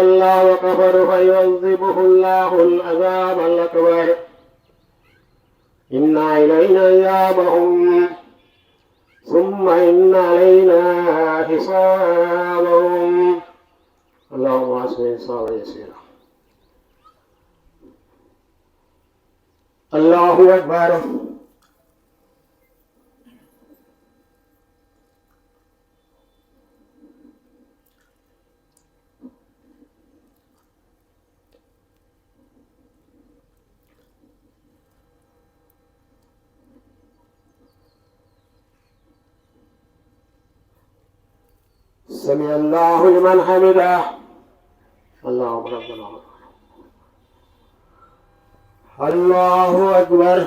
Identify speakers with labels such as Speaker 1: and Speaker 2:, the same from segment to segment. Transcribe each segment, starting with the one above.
Speaker 1: الله وكفر فيعذبه الله العذاب الأكبر. إن إلينا إيابهم. ثم إن علينا حسابهم. اللهم أسمع صار يسيرا الله أكبر. سمع الله لمن حمده. اللهم ربنا الله أكبر.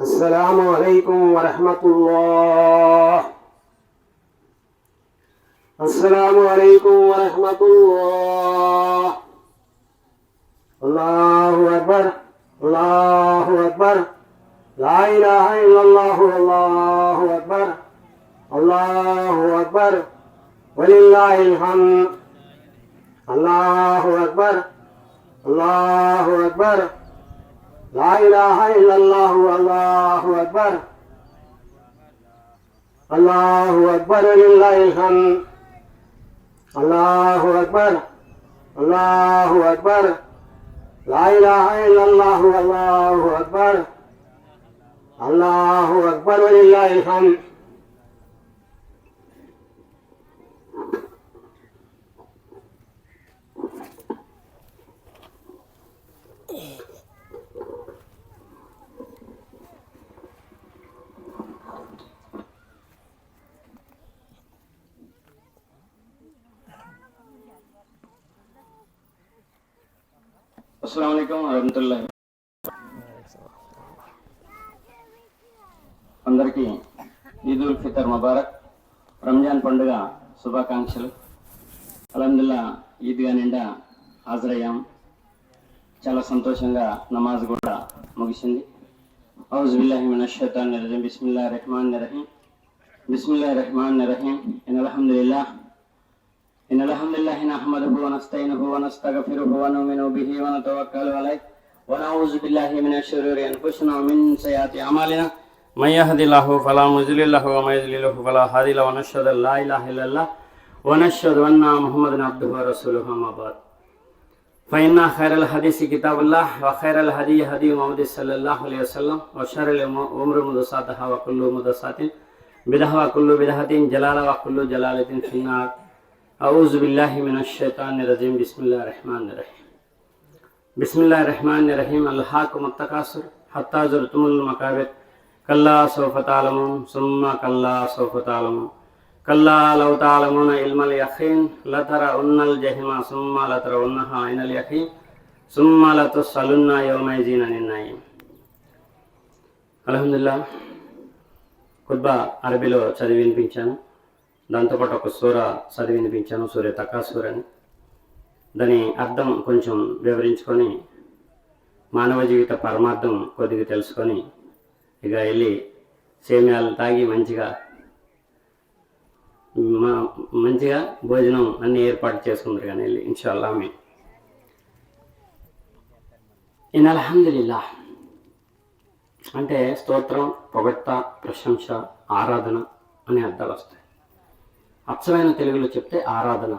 Speaker 1: السلام عليكم ورحمة الله. السلام عليكم ورحمة الله. الله أكبر. الله أكبر. لا إله إلا الله الله أكبر. الله أكبر. ولله الحمد. الله أكبر. الله أكبر. லாயிலாக இல்லல்லாஹு அல்லாஹு அக்பர் அல்லாஹு அக்பர் இல்லாஹன் அல்லாஹு அக்பர் அல்லாஹு அக்பர் லாயிலாக இல்லல்லாஹு அல்லாஹு அக்பர் அல்லாஹு அக்பர் இல்லாஹன்
Speaker 2: అస్సలం అయికం వరహతుల్లా అందరికీ ఈద్ ఉల్ ఫితర్ ముబారక్. రంజాన్ పండుగ శుభాకాంక్షలు. అలహదుల్లా ఈద్గా నిండా హాజరయ్యాం. చాలా సంతోషంగా నమాజ్ కూడా ముగిసింది. హౌజ్ బిల్లాహి మినష్ షైతానిర్ బిస్మిల్లా రెహమాన్ రహమానిర్ రహీం. బిస్మిల్లాహిర్ రహమానిర్ రహీం. ఇన్నల్ إن الحمد لله نحمده ونستعينه ونستغفره ونؤمن به ونتوكل عليه ونعوذ بالله من شرور أنفسنا ومن سيئات أعمالنا من يهد الله فلا مضل له ومن يضلل فلا هادي له ونشهد أن لا إله إلا الله ونشهد أن محمدا عبده ورسوله أما بعد فإن خير الحديث كتاب الله وخير الهدي هدي محمد صلى الله عليه وسلم وشر الأمور محدثاتها وكل محدثات بدعة وكل بدعة جلالة وكل جلالة في النار আউজ বিল্লাহ মিনাশান রাজিম বিসমুল্লাহ রহমান রহিম বিসমুল্লাহ রহমান রহিম আল্লাহ কুমতাকাসুর হত্তাজুর তুমুল মকাবেদ কল্লা সৌফত আলমুন সুম্মা কল্লা সৌফত আলমুন কল্লা লৌত আলমুন ইলমল ইয়াকিন লতরা উন্নল জহিমা সুম্মা লতরা উন্নহা আইনল ইয়াকিন সুম্মা লতুসালুন্না ইয়ৌমাইজিন নিন্নাইম అలహదుల్లా ఖుద్బా అరబీలో చదివి వినిపించాను దాంతోపాటు ఒక సూర చదివి వినిపించాను సూర్య తకాసూర్ అని. దాని అర్థం కొంచెం వివరించుకొని మానవ జీవిత పరమార్థం కొద్దిగా తెలుసుకొని ఇక వెళ్ళి సేమ్యాలు తాగి మంచిగా మా మంచిగా భోజనం అన్ని ఏర్పాటు చేసుకుందరు కానీ వెళ్ళి ఇన్షాల్లా మీ ఇన్ అల్హమ్దులిల్లా. అంటే స్తోత్రం పొగట్ట ప్రశంస ఆరాధన అనే అర్థాలు వస్తాయి. అచ్చమైన తెలుగులో చెప్తే ఆరాధన.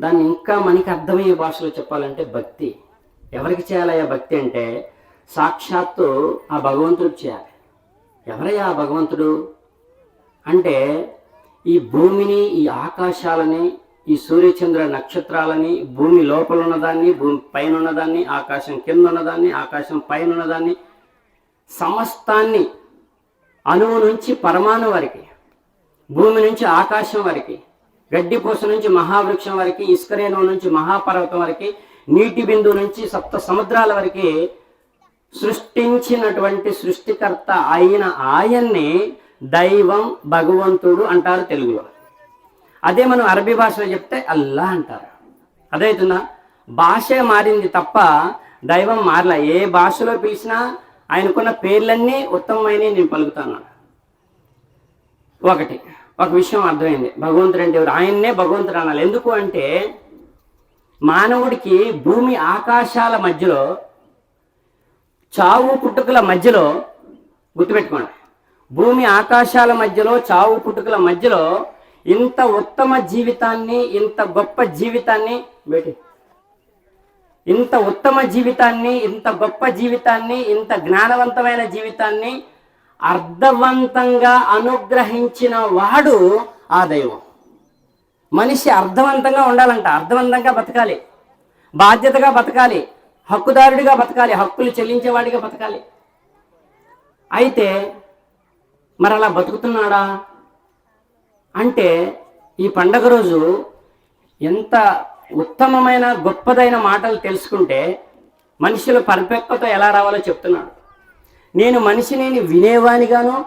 Speaker 2: దాన్ని ఇంకా మనకి అర్థమయ్యే భాషలో చెప్పాలంటే భక్తి. ఎవరికి చేయాలయ్యా భక్తి అంటే సాక్షాత్తు ఆ భగవంతుడు చేయాలి. ఎవరయ్యా ఆ భగవంతుడు? అంటే ఈ భూమిని ఈ ఆకాశాలని ఈ సూర్యచంద్ర నక్షత్రాలని భూమి లోపల ఉన్నదాన్ని భూమి పైన ఉన్నదాన్ని ఆకాశం కింద ఉన్నదాన్ని ఆకాశం పైన ఉన్నదాన్ని సమస్తాన్ని అణువు నుంచి పరమాణు వరకు. భూమి నుంచి ఆకాశం వరకు గడ్డిపూస నుంచి మహావృక్షం వరకు ఇసుకరేణు నుంచి మహాపర్వతం వరకు నీటి బిందువు నుంచి సప్త సముద్రాల వరకు సృష్టించినటువంటి సృష్టికర్త అయిన ఆయన్ని దైవం భగవంతుడు అంటారు తెలుగులో. అదే మనం అరబీ భాషలో చెప్తే అల్లా అంటారు. అదైతుందా భాష మారింది తప్ప దైవం మారలే. ఏ భాషలో పిలిచినా ఆయనకున్న పేర్లన్నీ ఉత్తమమైనవి నేను పలుకుతాను. ఒకటి ఒక విషయం అర్థమైంది. భగవంతుడు అంటే ఎవరు? ఆయన్నే భగవంతుడు అనాలి. ఎందుకు అంటే మానవుడికి భూమి ఆకాశాల మధ్యలో చావు పుట్టుకల మధ్యలో గుర్తుపెట్టుకోండి. భూమి ఆకాశాల మధ్యలో చావు పుట్టుకల మధ్యలో ఇంత ఉత్తమ జీవితాన్ని ఇంత గొప్ప జీవితాన్ని బేటి ఇంత ఉత్తమ జీవితాన్ని ఇంత గొప్ప జీవితాన్ని ఇంత జ్ఞానవంతమైన జీవితాన్ని అర్థవంతంగా అనుగ్రహించిన వాడు ఆ దైవం. మనిషి అర్థవంతంగా ఉండాలంట. అర్థవంతంగా బతకాలి. బాధ్యతగా బతకాలి. హక్కుదారుడిగా బతకాలి. హక్కులు చెల్లించేవాడిగా బతకాలి. అయితే మరి అలా బతుకుతున్నాడా? అంటే ఈ పండగ రోజు ఎంత ఉత్తమమైన గొప్పదైన మాటలు తెలుసుకుంటే మనుషుల పరిపక్వత ఎలా రావాలో చెప్తున్నాడు. నేను మనిషిని వినేవానిగాను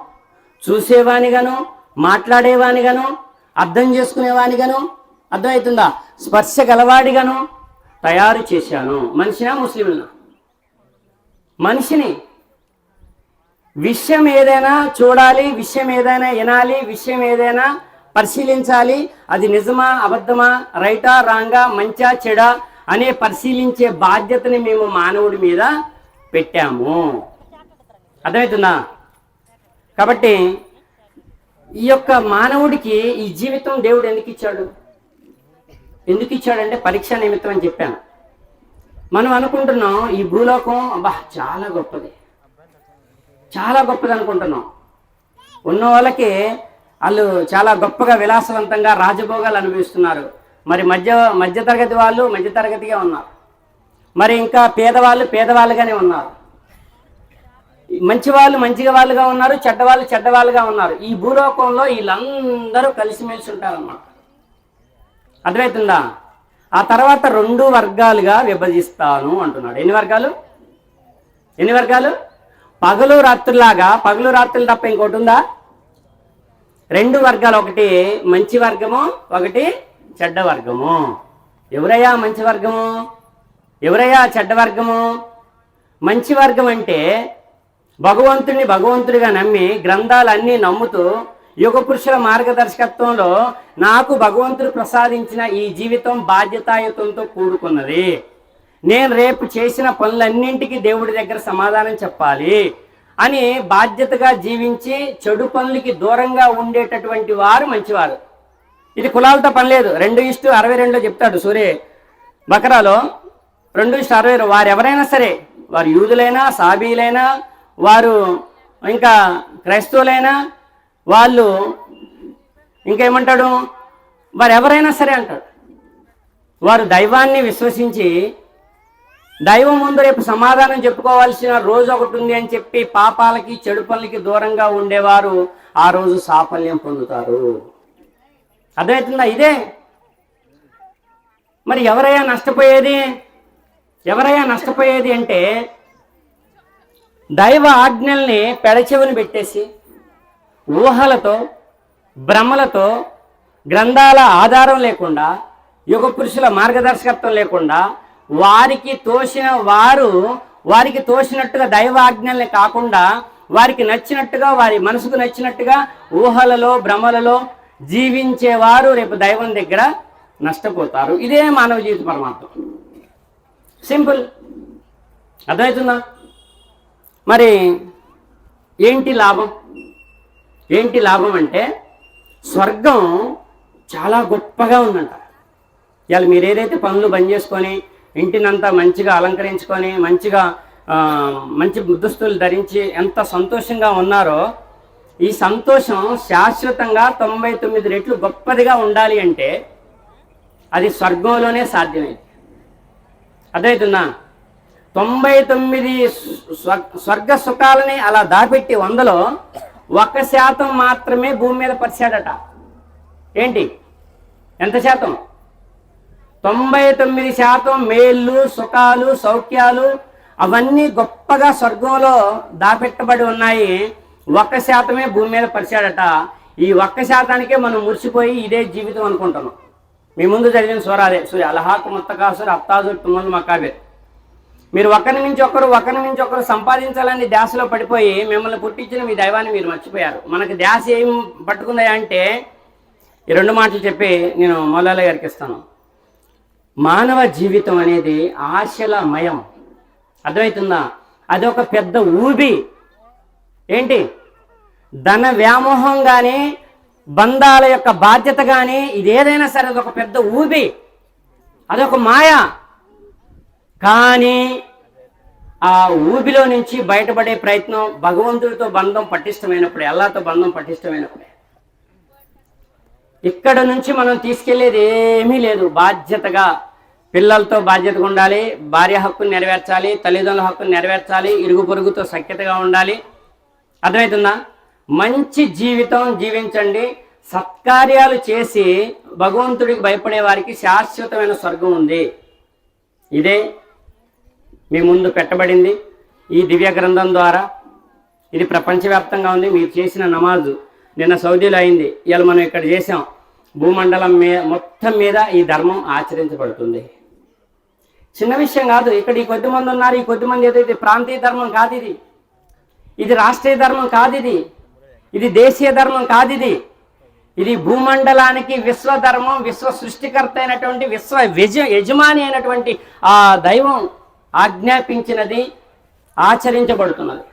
Speaker 2: చూసేవానిగాను మాట్లాడేవానిగాను అర్థం చేసుకునేవానిగాను అర్థమవుతుందా? స్పర్శ గలవాడిగాను తయారు చేశాను. మనిషినా ముస్లింనా మనిషిని విషయం ఏదైనా చూడాలి విషయం ఏదైనా వినాలి విషయం ఏదైనా పరిశీలించాలి. అది నిజమా అబద్ధమా రైటా రాంగా మంచా చెడా అనే పరిశీలించే బాధ్యతని మేము మానవుడి మీద పెట్టాము. అర్థమవుతుందా? కాబట్టి ఈ యొక్క మానవుడికి ఈ జీవితం దేవుడు ఎందుకు ఇచ్చాడు? ఎందుకు ఇచ్చాడంటే పరీక్ష నిమిత్తం అని చెప్పాను. మనం అనుకుంటున్నాం ఈ భూలోకం అబ్బా చాలా గొప్పది. చాలా గొప్పది అనుకుంటున్నాం. ఉన్న వాళ్ళకి వాళ్ళు చాలా గొప్పగా విలాసవంతంగా రాజభోగాలు అనుభవిస్తున్నారు. మరి మధ్య మధ్యతరగతి వాళ్ళు మధ్యతరగతిగా ఉన్నారు. మరి ఇంకా పేదవాళ్ళు పేదవాళ్ళుగానే ఉన్నారు. మంచి వాళ్ళు మంచిగా వాళ్ళుగా ఉన్నారు చెడ్డవాళ్ళు చెడ్డవాళ్ళుగా ఉన్నారు. ఈ భూలోకంలో వీళ్ళందరూ కలిసిమెలిసి ఉంటారన్నమాట. అర్థమవుతుందా ఆ తర్వాత రెండు వర్గాలుగా విభజిస్తాను అంటున్నాడు. ఎన్ని వర్గాలు? ఎన్ని వర్గాలు? పగలు రాత్రులాగా పగలు రాత్రులు తప్ప ఇంకోటి ఉందా? రెండు వర్గాలు ఒకటి మంచి వర్గము ఒకటి చెడ్డ వర్గము. ఎవరయ్యా మంచి వర్గము? ఎవరయ్యా చెడ్డ వర్గము? మంచి వర్గం అంటే భగవంతుని భగవంతుడిగా నమ్మి గ్రంథాలన్నీ నమ్ముతూ యుగ పురుషుల మార్గదర్శకత్వంలో నాకు భగవంతుడు ప్రసాదించిన ఈ జీవితం బాధ్యతాయుతంతో కూడుకున్నది. నేను రేపు చేసిన పనులన్నింటికి దేవుడి దగ్గర సమాధానం చెప్పాలి అని బాధ్యతగా జీవించి చెడు పనులకి దూరంగా ఉండేటటువంటి వారు మంచివారు. ఇది కులాలతో పని లేదు. రెండు ఇష్టు అరవై రెండులో చెప్తాడు సూర్య బకరాలో. రెండు ఇష్టు అరవై వారు ఎవరైనా సరే వారు యూదులైనా సాబీలైనా వారు ఇంకా క్రైస్తవులైనా వాళ్ళు ఇంకేమంటాడు? వారు ఎవరైనా సరే అంటాడు. వారు దైవాన్ని విశ్వసించి దైవం ముందు రేపు సమాధానం చెప్పుకోవాల్సిన రోజు ఒకటి ఉంది అని చెప్పి పాపాలకి చెడు పనులకి దూరంగా ఉండేవారు ఆ రోజు సాఫల్యం పొందుతారు. అర్థమవుతుందా ఇదే? మరి ఎవరయ్యా నష్టపోయేది? ఎవరయ్యా నష్టపోయేది అంటే దైవ ఆజ్ఞల్ని పెడచెవిని పెట్టేసి ఊహలతో భ్రమలతో గ్రంథాల ఆధారం లేకుండా యుగ పురుషుల మార్గదర్శకత్వం లేకుండా వారికి తోసిన వారు వారికి తోసినట్టుగా దైవ ఆజ్ఞల్ని కాకుండా వారికి నచ్చినట్టుగా వారి మనసుకు నచ్చినట్టుగా ఊహలలో భ్రమలలో జీవించేవారు రేపు దైవం దగ్గర నష్టపోతారు. ఇదే మానవ జీవిత పరమార్థం. సింపుల్. అర్థమవుతుందా? మరి ఏంటి లాభం? ఏంటి లాభం అంటే స్వర్గం చాలా గొప్పగా ఉందంట. ఇవాళ మీరు ఏదైతే పనులు బంద్ చేసుకొని ఇంటినంతా మంచిగా అలంకరించుకొని మంచిగా మంచి దుస్తులు ధరించి ఎంత సంతోషంగా ఉన్నారో ఈ సంతోషం శాశ్వతంగా తొంభై తొమ్మిది రెట్లు గొప్పదిగా ఉండాలి అంటే అది స్వర్గంలోనే సాధ్యమైంది. అర్థమవుతుందా తొంభై తొమ్మిది స్వర్గ సుఖాలని అలా దాపెట్టి వందలో ఒక శాతం మాత్రమే భూమి మీద పరిచాడట. ఏంటి? ఎంత శాతం? తొంభై తొమ్మిది శాతం మేళ్ళు సుఖాలు సౌఖ్యాలు అవన్నీ గొప్పగా స్వర్గంలో దాపెట్టబడి ఉన్నాయి. ఒక్క శాతమే భూమి మీద పరిచాడట. ఈ ఒక్క శాతానికే మనం మురిసిపోయి ఇదే జీవితం అనుకుంటున్నాం. మీ ముందు జరిగిన సూరాలే సూర్య అలహాకు ముత్తకాసురు అత్తాజు తుమ్మలు మకాబే మీరు ఒకరి నుంచి ఒకరు ఒకరి నుంచి ఒకరు సంపాదించాలని ధ్యాసలో పడిపోయి మిమ్మల్ని పుట్టించిన మీ దైవాన్ని మీరు మర్చిపోయారు. మనకి ధ్యాస ఏం పట్టుకుందా అంటే ఈ రెండు మాటలు చెప్పి నేను మౌలాల గారికి ఇస్తాను. మానవ జీవితం అనేది ఆశల మయం అర్థమవుతుందా? అది ఒక పెద్ద ఊబి. ఏంటి? ధన వ్యామోహం కానీ బంధాల యొక్క బాధ్యత కానీ ఇదేదైనా సరే అదొక పెద్ద ఊబి. అదొక మాయ. కానీ ఆ ఊబిలో నుంచి బయటపడే ప్రయత్నం భగవంతుడితో బంధం పటిష్టమైనప్పుడే అల్లాతో బంధం పటిష్టమైనప్పుడే. ఇక్కడ నుంచి మనం తీసుకెళ్ళేది ఏమీ లేదు. బాధ్యతగా పిల్లలతో బాధ్యతగా ఉండాలి భార్య హక్కును నెరవేర్చాలి తల్లిదండ్రుల హక్కును నెరవేర్చాలి ఇరుగు పొరుగుతో సఖ్యతగా ఉండాలి. అర్థమవుతుందా? మంచి జీవితం జీవించండి. సత్కార్యాలు చేసి భగవంతుడికి భయపడే వారికి శాశ్వతమైన స్వర్గం ఉంది. ఇదే మీ ముందు పెట్టబడింది. ఈ దివ్య గ్రంథం ద్వారా ఇది ప్రపంచవ్యాప్తంగా ఉంది. మీరు చేసిన నమాజు నిన్న సౌదీలో అయింది. ఇవాళ మనం ఇక్కడ చేసాం భూమండలం మీ మొత్తం మీద ఈ ధర్మం ఆచరించబడుతుంది. చిన్న విషయం కాదు. ఇక్కడ ఈ కొద్ది మంది ఉన్నారు. ఈ కొద్ది మంది ఏదైతే ప్రాంతీయ ధర్మం కాదు ఇది. ఇది రాష్ట్రీయ ధర్మం కాదు ఇది. ఇది దేశీయ ధర్మం కాదు ఇది. ఇది భూమండలానికి విశ్వధర్మం విశ్వ సృష్టికర్త అయినటువంటి విశ్వ యజమాని అయినటువంటి ఆ దైవం ఆజ్ఞాపించినది ఆచరించబడుతున్నది.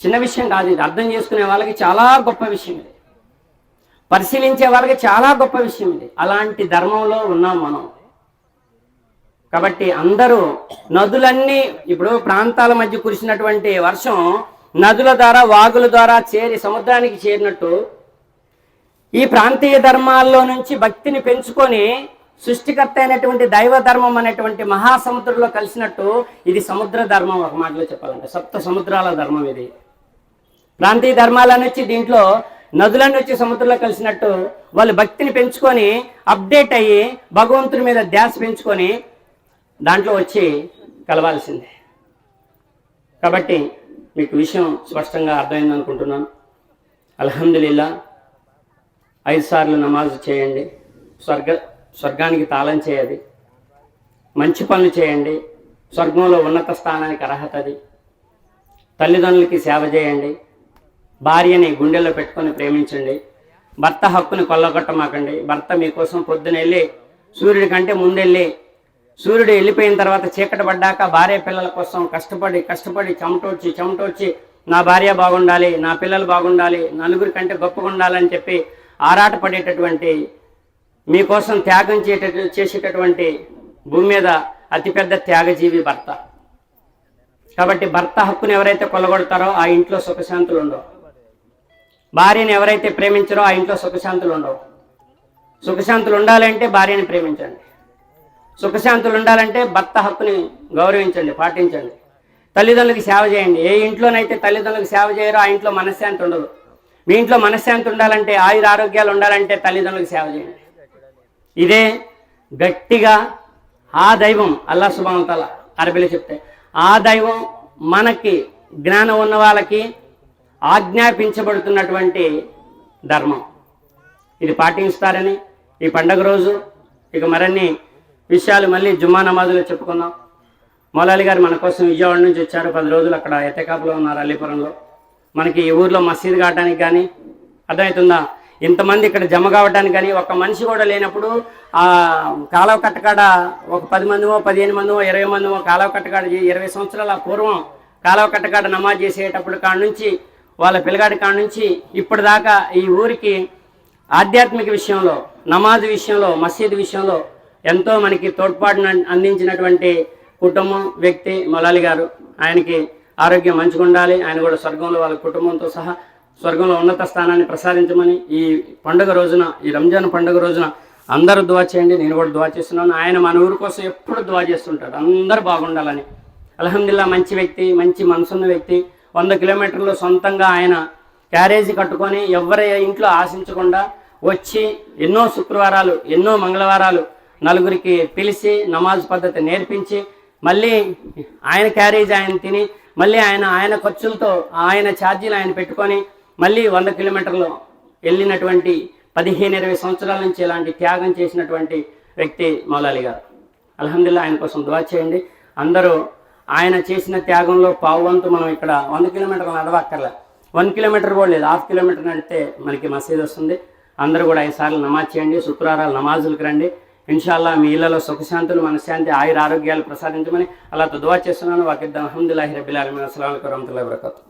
Speaker 2: చిన్న విషయం కాదు ఇది. అర్థం చేసుకునే వాళ్ళకి చాలా గొప్ప విషయం ఇది. పరిశీలించే వాళ్ళకి చాలా గొప్ప విషయం ఇది. అలాంటి ధర్మంలో ఉన్నాం మనం. కాబట్టి అందరూ నదులన్నీ ఇప్పుడు ప్రాంతాల మధ్య కురిసినటువంటి వర్షం నదుల ద్వారా వాగుల ద్వారా చేరి సముద్రానికి చేరినట్టు ఈ ప్రాంతీయ ధర్మాల్లో నుంచి భక్తిని పెంచుకొని సృష్టికర్త అయినటువంటి దైవ ధర్మం అనేటువంటి మహాసముద్రంలో కలిసినట్టు ఇది సముద్ర ధర్మం ఒక మాటలో చెప్పాలంటే. సప్త సముద్రాల ధర్మం ఇది. ప్రాంతీయ ధర్మాలని వచ్చి దీంట్లో నదులన్నీ వచ్చి సముద్రంలో కలిసినట్టు వాళ్ళు భక్తిని పెంచుకొని అప్డేట్ అయ్యి భగవంతుని మీద ధ్యాస పెంచుకొని దాంట్లో వచ్చి కలవాల్సిందే. కాబట్టి మీకు విషయం స్పష్టంగా అర్థమైంది అనుకుంటున్నాను. అల్హమ్దుల్లా ఐదు సార్లు నమాజ్ చేయండి. స్వర్గ స్వర్గానికి తాళం చేయాలి. మంచి పనులు చేయండి. స్వర్గంలో ఉన్నత స్థానానికి అర్హత అది. తల్లిదండ్రులకి సేవ చేయండి. భార్యని గుండెల్లో పెట్టుకొని ప్రేమించండి. భర్త హక్కుని కొల్లగొట్టమాకండి. భర్త మీకోసం పొద్దున వెళ్ళి సూర్యుడి కంటే ముందెళ్ళి సూర్యుడు వెళ్ళిపోయిన తర్వాత చీకటి పడ్డాక భార్య పిల్లల కోసం కష్టపడి కష్టపడి చెమటోడ్చి చెమటోడ్చి నా భార్య బాగుండాలి నా పిల్లలు బాగుండాలి నలుగురి కంటే గొప్పగా ఉండాలని చెప్పి ఆరాటపడేటటువంటి మీకోసం త్యాగం చేట చేసేటటువంటి భూమి మీద అతిపెద్ద త్యాగజీవి భర్త. కాబట్టి భర్త హక్కుని ఎవరైతే కొలగొడతారో ఆ ఇంట్లో సుఖశాంతులు ఉండవు. భార్యను ఎవరైతే ప్రేమించారో ఆ ఇంట్లో సుఖశాంతులు ఉండవు. సుఖశాంతులు ఉండాలంటే భార్యని ప్రేమించండి. సుఖశాంతులు ఉండాలంటే భర్త హక్కుని గౌరవించండి పాటించండి. తల్లిదండ్రులకు సేవ చేయండి. ఏ ఇంట్లోనైతే తల్లిదండ్రులకు సేవ చేయరో ఆ ఇంట్లో మనశ్శాంతి ఉండదు. మీ ఇంట్లో మనశ్శాంతి ఉండాలంటే ఆయుర ఆరోగ్యాలు ఉండాలంటే తల్లిదండ్రులకు సేవ చేయండి. ఇదే గట్టిగా ఆ దైవం అల్లా సుబామతల అరబిలో చెప్తే ఆ దైవం మనకి జ్ఞానం ఉన్న వాళ్ళకి ఆజ్ఞాపించబడుతున్నటువంటి ధర్మం. ఇది పాటిస్తారని ఈ పండగ రోజు ఇక మరిన్ని విషయాలు మళ్ళీ జుమ్మా నమాజులో చెప్పుకుందాం. మౌలాలి గారు మన కోసం విజయవాడ నుంచి వచ్చారు. పది రోజులు అక్కడ ఎతకాపులో ఉన్నారు అల్లీపురంలో. మనకి ఈ ఊర్లో మసీదు కావడానికి కానీ అర్థమవుతుందా? ఇంతమంది ఇక్కడ జమ కావడానికి కానీ ఒక మనిషి కూడా లేనప్పుడు ఆ కాలువ కట్టకాడ ఒక పది మందిమో పదిహేను మందిమో ఇరవై మందిమో కాలువ కట్టకాడ ఇరవై సంవత్సరాల పూర్వం కాలువ కట్టకాడ నమాజ్ చేసేటప్పుడు కాడ నుంచి వాళ్ళ పిల్లగాడి కాడ నుంచి ఇప్పటిదాకా ఈ ఊరికి ఆధ్యాత్మిక విషయంలో నమాజ్ విషయంలో మసీద్ విషయంలో ఎంతో మనకి తోడ్పాటును అందించినటువంటి కుటుంబం వ్యక్తి మొలాలి గారు. ఆయనకి ఆరోగ్యం మంచిగా ఉండాలి ఆయన కూడా స్వర్గంలో వాళ్ళ కుటుంబంతో సహా స్వర్గంలో ఉన్నత స్థానాన్ని ప్రసాదించమని ఈ పండుగ రోజున ఈ రంజాన్ పండుగ రోజున అందరూ దువా చేయండి. నేను కూడా దువా చేస్తున్నాను. ఆయన మన ఊరి కోసం ఎప్పుడు దువా చేస్తుంటాడు. అందరూ బాగుండాలని. అల్హమ్దుల్లా మంచి వ్యక్తి మంచి మనసున్న వ్యక్తి. వంద కిలోమీటర్లు సొంతంగా ఆయన క్యారేజీ కట్టుకొని ఎవరి ఇంట్లో ఆశించకుండా వచ్చి ఎన్నో శుక్రవారాలు ఎన్నో మంగళవారాలు నలుగురికి పిలిచి నమాజ్ పద్ధతి నేర్పించి మళ్ళీ ఆయన క్యారేజ్ ఆయన తిని మళ్ళీ ఆయన ఆయన ఖర్చులతో ఆయన ఛార్జీలు ఆయన పెట్టుకొని మళ్ళీ వంద కిలోమీటర్లు వెళ్ళినటువంటి పదిహేను ఇరవై సంవత్సరాల నుంచి ఇలాంటి త్యాగం చేసినటువంటి వ్యక్తి మౌలాలి గారు. అల్హమ్దుల్లా ఆయన కోసం దువా చేయండి. అందరూ ఆయన చేసిన త్యాగంలో పావువంతు మనం ఇక్కడ వంద కిలోమీటర్లు నడవక్కర్లే. వన్ కిలోమీటర్ కూడా లేదు. హాఫ్ కిలోమీటర్ నడితే మనకి మసీద్ వస్తుంది. అందరూ కూడా ఐదు సార్లు నమాజ్ చేయండి. శుక్రవారాలు నమాజులకు రండి. ఇన్షాల్లా మీ ఇళ్ళలో సుఖశాంతులు మనశ్శాంతి ఆయుర ఆరోగ్యాలు ప్రసాదించమని అలా దువా చేస్తున్నాను. వాకిద్దాం. అహమ్దుల్లాహి రబిల్ అలమిన్ అస్సలం వరహతుల్లా వబరకాతు.